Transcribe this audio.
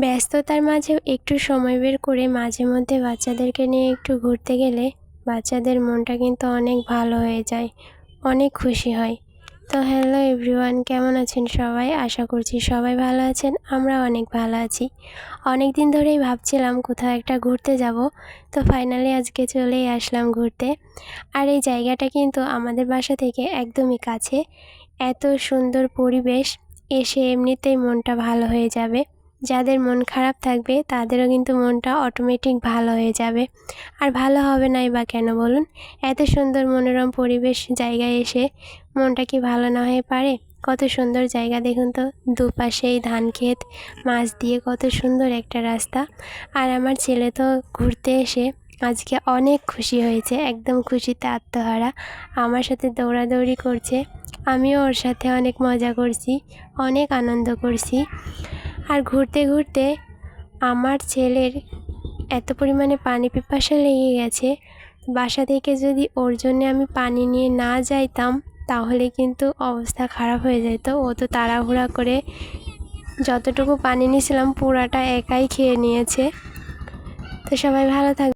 ব্যস্ততার মাঝেও একটু সময় বের করে মাঝে মধ্যে বাচ্চাদেরকে নিয়ে একটু ঘুরতে গেলে বাচ্চাদের মনটা কিন্তু অনেক ভালো হয়ে যায়, অনেক খুশি হয়। তো হ্যালো এভরিওয়ান কেমন আছেন সবাই? আশা করছি সবাই ভালো আছেন আমরা অনেক ভালো আছি। অনেক দিন ধরেই ভাবছিলাম কোথাও একটা ঘুরতে যাব, তো ফাইনালি আজকে চলেই আসলাম ঘুরতে। আর এই জায়গাটা কিন্তু আমাদের বাসা থেকে একদমই কাছে। এত সুন্দর পরিবেশ, এসে এমনিতেই মনটা ভালো হয়ে যাবে। যাদের মন খারাপ থাকবে, তাদেরও কিন্তু মনটা অটোমেটিক ভালো হয়ে যাবে। আর ভালো হবে নাই বা কেন বলুন? এত সুন্দর মনোরম পরিবেশ জায়গায় এসে মনটা কি ভালো না হয়ে পারে? কত সুন্দর জায়গা দেখুন তো, দুপাশেই ধান ক্ষেত, মাছ দিয়ে কত সুন্দর একটা রাস্তা। আর আমার ছেলে তো ঘুরতে এসে আজকে অনেক খুশি হয়েছে, একদম খুশিতে আত্মহারা। আমার সাথে দৌড়াদৌড়ি করছে, আমিও ওর সাথে অনেক মজা করছি, অনেক আনন্দ করছি। আর ঘুরতে ঘুরতে আমার ছেলের এত পরিমাণে পানি পিপাসা লেগে গেছে। বাসা থেকে যদি ওর জন্যে আমি পানি নিয়ে না যাইতাম, তাহলে কিন্তু অবস্থা খারাপ হয়ে যেত। ও তো তাড়াহুড়া করে যতটুকু পানি নিয়েছিলাম, পুরাটা একাই খেয়ে নিয়েছে। তো সবাই ভালো থাক